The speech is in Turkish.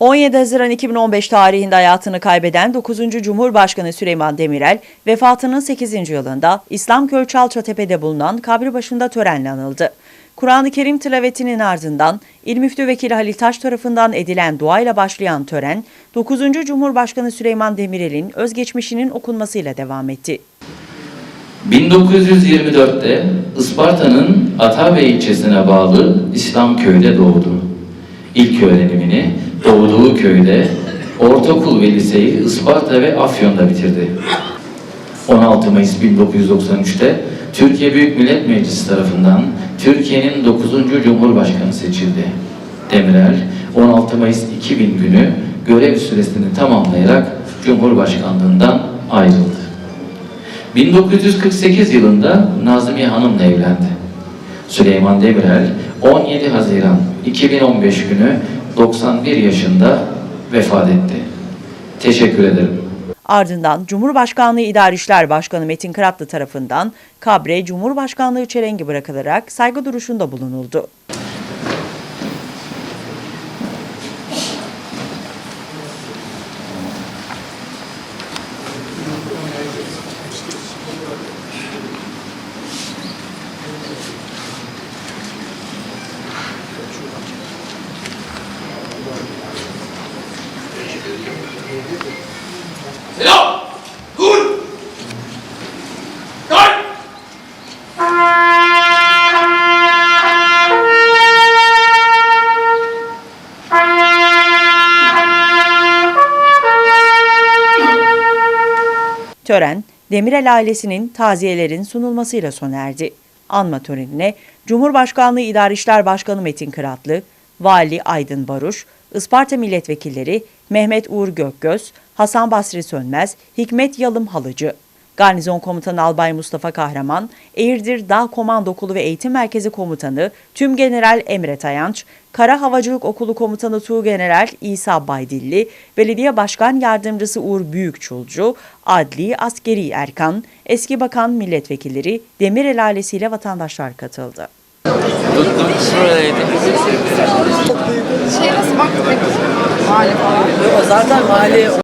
...17 Haziran 2015 tarihinde hayatını kaybeden 9. Cumhurbaşkanı Süleyman Demirel, vefatının 8. yılında İslamköy Çalçatepe'de bulunan kabri başında törenle anıldı. Kur'an-ı Kerim tilavetinin ardından İl Müftü Vekili Halil Taş tarafından edilen duayla başlayan tören, 9. Cumhurbaşkanı Süleyman Demirel'in özgeçmişinin okunmasıyla devam etti. 1924'te Isparta'nın Atabey ilçesine bağlı İslamköy'de doğdu. İlk öğrenimini doğduğu köyde ortaokul ve liseyi Isparta ve Afyon'da bitirdi. 16 Mayıs 1993'te Türkiye Büyük Millet Meclisi tarafından Türkiye'nin 9. Cumhurbaşkanı seçildi. Demirel 16 Mayıs 2000 günü görev süresini tamamlayarak Cumhurbaşkanlığından ayrıldı. 1948 yılında Nazmiye Hanım'la evlendi. Süleyman Demirel 17 Haziran 2015 günü 91 yaşında vefat etti. Teşekkür ederim. Ardından Cumhurbaşkanlığı İdari İşler Başkanı Metin Kıratlı tarafından kabre Cumhurbaşkanlığı çelengi bırakılarak saygı duruşunda bulunuldu. Selam! Dur! Kay! Tören, Demirel ailesinin taziyelerin sunulmasıyla sona erdi. Anma törenine Cumhurbaşkanlığı İdari İşler Başkanı Metin Kıratlı, Vali Aydın Baruş, Isparta Milletvekilleri Mehmet Uğur Gökgöz, Hasan Basri Sönmez, Hikmet Yalım Halıcı, Garnizon Komutanı Albay Mustafa Kahraman, Eğirdir Dağ Komando Okulu ve Eğitim Merkezi Komutanı Tüm General Emre Tayanç, Kara Havacılık Okulu Komutanı Tuğgeneral İsa Baydilli, Belediye Başkan Yardımcısı Uğur Büyükçulcu, Adli Askeri Erkan, eski bakan milletvekilleri Demirel ailesiyle vatandaşlar katıldı. Nasıl baktık? Mahalle falan. Zaten mahalle